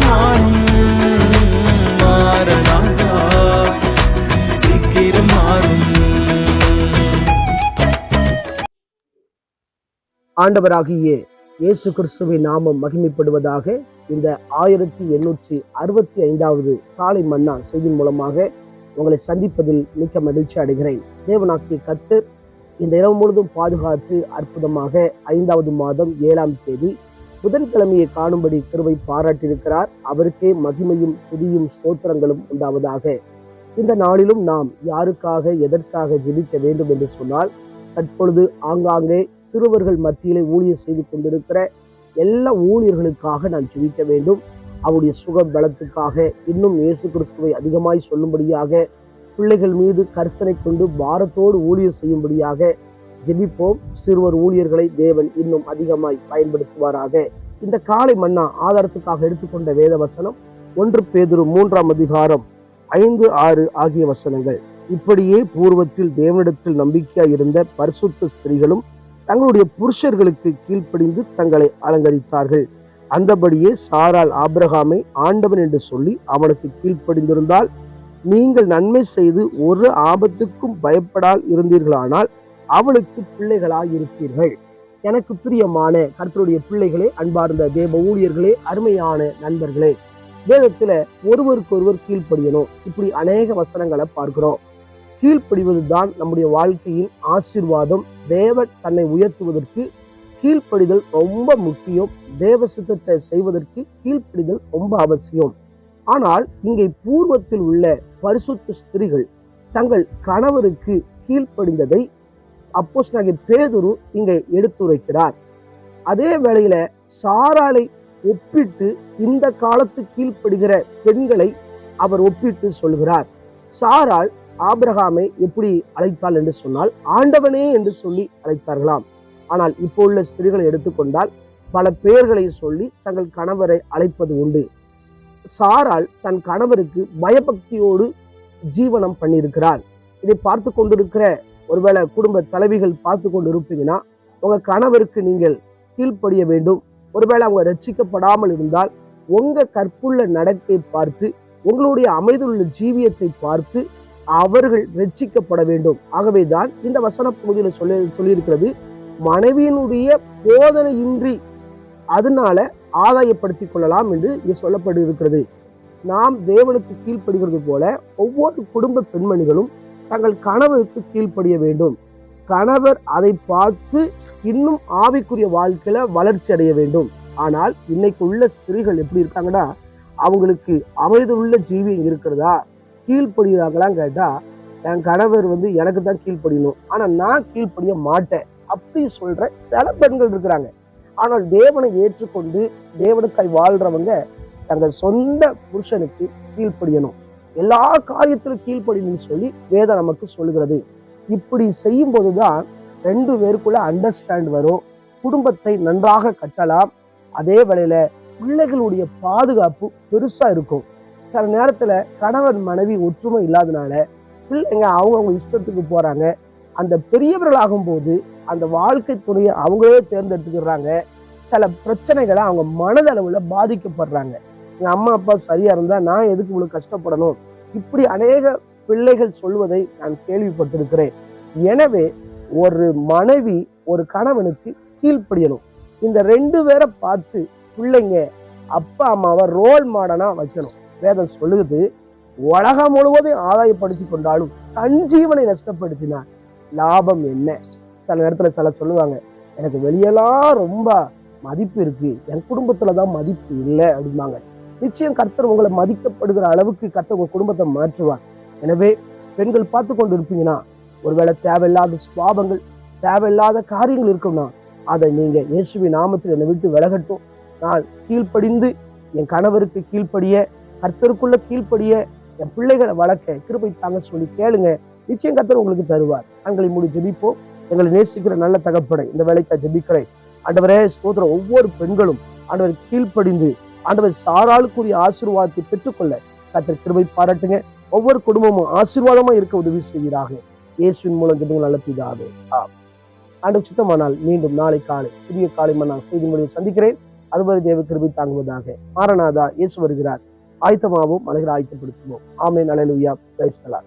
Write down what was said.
மாறும் சீக்கிரம் மாறும் ஆண்டவராகிய இயேசு கிறிஸ்துவின் நாமம் மகிமைப்படுவதாக இந்த ஆயிரத்தி எண்ணூற்றி அறுபத்தி ஐந்தாவது காலை மன்னா செய்தி மூலமாக உங்களை சந்திப்பதில் மிக்க மகிழ்ச்சி அடைகிறேன். தேவனாக்கிய கத்தர் இந்த இரவு முழுதும் பாதுகாத்து அற்புதமாக ஐந்தாவது மாதம் ஏழாம் தேதி புதன்கிழமையை காணும்படி கிருவை பாராட்டியிருக்கிறார். அவருக்கே மகிமையும் துதியும் ஸ்தோத்திரங்களும் உண்டாவதாக. இந்த நாளிலும் நாம் யாருக்காக எதற்காக ஜெபிக்க வேண்டும் என்று சொன்னால் தற்பொழுது ஆங்காங்கே சிறுவர்கள் மத்தியிலே ஊழியர் செய்து கொண்டிருக்கிற எல்லா ஊழியர்களுக்காக நாம் ஜெபிக்க வேண்டும். அவருடைய சுக பலத்துக்காக இன்னும் இயேசு கிறிஸ்துவை அதிகமாய் சொல்லும்படியாக பிள்ளைகள் மீது கரிசனை கொண்டு பாரத்தோடு ஊழியர் செய்யும்படியாக ஜெபிப்போம். சிறுவர் ஊழியர்களை தேவன் இன்னும் அதிகமாய் பயன்படுத்துவாராக. இந்த காலை மன்னா ஆதாரத்துக்காக எடுத்துக்கொண்ட வேத வசனம் ஒன்று பேதுரு மூன்றாம் அதிகாரம் ஐந்து ஆறு ஆகிய வசனங்கள். இப்படியே பூர்வத்தில் தேவனிடத்தில் நம்பிக்கையாக இருந்த பரிசுத்த ஸ்திரீகளும் தங்களுடைய புருஷர்களுக்கு கீழ்ப்படிந்து தங்களை அலங்கரித்தார்கள். அந்தபடியே சாரால் ஆபிரகாமை ஆண்டவன் என்று சொல்லி அவனுக்கு கீழ்ப்படிந்திருந்தால் நீங்கள் நன்மை செய்து ஒரு ஆபத்துக்கும் பயப்படால் இருந்தீர்களானால் அவளுக்கு பிள்ளைகளாய் இருப்பீர்கள் எனக்கு பிரியமான கர்த்தருடைய பிள்ளைகளே அன்பார்ந்த தேவ ஊழியர்களே அருமையான நண்பர்களே வேதத்துல ஒருவருக்கு ஒருவர் கீழ்ப்படியணும். இப்படி அநேக வசனங்களை பார்க்கிறோம். கீழ்ப்படிவது தான் நம்முடைய வாழ்க்கையின் ஆசீர்வாதம். தேவன் தன்னை உயர்த்துவதற்கு கீழ்ப்படிதல் ரொம்ப முக்கியம். தேவ சித்தத்தை செய்வதற்கு கீழ்ப்படிதல் ரொம்ப அவசியம். ஆனால் இங்கே பூர்வத்தில் உள்ள பரிசுத்த ஸ்திரிகள் தங்கள் கணவருக்கு கீழ்ப்படிந்ததை அப்போஸ் பேதுரு இங்கே எடுத்துரைக்கிறார். அதே வேளையில சாராளை ஒப்பிட்டு இந்த காலத்து கீழ்ப்படுகிற பெண்களை அவர் ஒப்பிட்டு சொல்கிறார். சாரால் ஆபிரகாமை எப்படி அழைத்தாள் என்று சொன்னால் ஆண்டவனே என்று சொல்லி அழைத்தார்களாம். ஆனால் இப்போ உள்ள ஸ்திரீகளை எடுத்துக்கொண்டால் பல பெயர்களை சொல்லி தங்கள் கணவரை அழைப்பது உண்டு. சாரால் தன் கணவருக்கு பயபக்தியோடு ஜீவனம் பண்ணியிருக்கிறார். இதை பார்த்து கொண்டிருக்கிற ஒருவேளை குடும்ப தலைவிகள் பார்த்து கொண்டு இருப்பீங்கன்னா உங்கள் கணவருக்கு நீங்கள் கீழ்ப்படிய வேண்டும். ஒருவேளை அவங்க ரட்சிக்கப்படாமல் இருந்தால் உங்கள் கற்புள்ள நடக்கை பார்த்து உங்களுடைய அமைதியுள்ள ஜீவியத்தை பார்த்து அவர்கள் ரட்சிக்கப்பட வேண்டும். ஆகவே தான் இந்த வசன பகுதியில் சொல்லி சொல்லியிருக்கிறது மனைவியினுடைய போதனையின்றி அதனால ஆதாயப்படுத்திக் கொள்ளலாம் என்று இங்கே சொல்லப்பட்டிருக்கிறது. நாம் தேவனுக்கு கீழ்ப்படுகிறது போல ஒவ்வொரு குடும்ப பெண்மணிகளும் தங்கள் கணவருக்கு கீழ்ப்படிய வேண்டும். கணவர் அதை பார்த்து இன்னும் ஆவிக்குரிய வாழ்க்கையில வளர்ச்சி அடைய வேண்டும். ஆனால் இன்னைக்கு உள்ள ஸ்திரீகள் எப்படி இருக்காங்கன்னா அவங்களுக்கு அமைதியுள்ள ஜீவியம் இருக்கிறதா? கீழ்ப்படுகிறாங்களான்னு கேட்டா என் கணவர் வந்து எனக்கு தான் கீழ்ப்படியணும். ஆனா நான் கீழ்ப்படிய மாட்டேன். அப்படி சொல்ற சில பெண்கள் இருக்கிறாங்க. ஆனால் தேவனை ஏற்றுக்கொண்டு தேவனுக்காய் வாழ்றவங்க தங்கள் சொந்த புருஷனுக்கு கீழ்ப்படியணும். எல்லா காரியத்திலும் கீழ்ப்படின்னு சொல்லி வேதம் நமக்கு சொல்லுகிறது. இப்படி செய்யும் போதுதான் ரெண்டு பேருக்குள்ள அண்டர்ஸ்டாண்ட் வரும். குடும்பத்தை நன்றாக கட்டலாம். அதே வேளையில பிள்ளைகளுடைய பாதுகாப்பு பெருசா இருக்கும். சில நேரத்துல கணவன் மனைவி ஒற்றுமை இல்லாதனால பிள்ளைங்க அவங்கவுங்க இஷ்டத்துக்கு போறாங்க. அந்த பெரியவர்களாகும் போது அந்த வாழ்க்கை துணையை அவங்களே தேர்ந்தெடுத்துக்கிறாங்க. சில பிரச்சனைகளை அவங்க மனதளவுல பாதிக்கப்படுறாங்க. எங்க அம்மா அப்பா சரியா இருந்தா நான் எதுக்கு இவ்வளவு கஷ்டப்படணும்? இப்படி அநேக பிள்ளைகள் சொல்வதை நான் கேள்விப்பட்டிருக்கிறேன். எனவே ஒரு மனைவி ஒரு கணவனுக்கு கீழ்ப்படியணும். இந்த ரெண்டு பேரை பார்த்து பிள்ளைங்க அப்பா அம்மாவை ரோல் மாடனா வைக்கணும். வேதம் சொல்லுது உலகம் முழுவதும் ஆதாயப்படுத்தி கொண்டாலும் சஞ்சீவனை நஷ்டப்படுத்தினார் லாபம் என்ன? சில நேரத்துல சில சொல்லுவாங்க எனக்கு வெளியெல்லாம் ரொம்ப மதிப்பு இருக்கு. என் குடும்பத்துல தான் மதிப்பு இல்லை அப்படிம்பாங்க. நிச்சயம் கர்த்தர் உங்களை மதிக்கப்படுகிற அளவுக்கு கர்த்தர் உங்கள் குடும்பத்தை மாற்றுவார். எனவே பெண்கள் பார்த்து கொண்டு இருப்பீங்கன்னா ஒருவேளை தேவையில்லாத சுவாபங்கள் தேவையில்லாத காரியங்கள் இருக்கும்னா அதை நீங்கள் இயேசுவி நாமத்தில் என்னை விட்டு விலகட்டும். நான் கீழ்ப்படிந்து என் கணவருக்கு கீழ்ப்படிய கர்த்தருக்குள்ள கீழ்ப்படிய என் பிள்ளைகளை வளர்க்க கிருபை தாங்க சொல்லி கேளுங்க. நிச்சயம் கர்த்தர் உங்களுக்கு தருவார். கண்களை மூடி ஜெபிப்போம். எங்களை நேசிக்கிற நல்ல தகப்படை இந்த வேலைக்கு ஜெபிக்கிறேன். ஆண்டவரே ஸ்தோத்திரம். ஒவ்வொரு பெண்களும் ஆண்டவர் கீழ்ப்படிந்து ஆண்டவர் சாராளுக்குரிய ஆசீர்வாதத்தை பெற்றுக்கொள்ள கத்திர கிருபை பாராட்டுங்க. ஒவ்வொரு குடும்பமும் ஆசீர்வாதமா இருக்க உதவி செய்வீராக. இயேசுவின் மூலம் ஜெபங்கள் நல்ல பிதாவே ஆண்டு சுத்தமானால் மீண்டும் நாளை காலை புதிய காலை நான் செய்தி மொழியை சந்திக்கிறேன். அதுவரை தேவ கிருபை தாங்குவதாக மாரநாதா இயேசு வருகிறார். ஆயத்தமாகவும் மலைகளை ஆயத்தப்படுத்துவோம். ஆமே நலலுயா பிரைஸ்தலா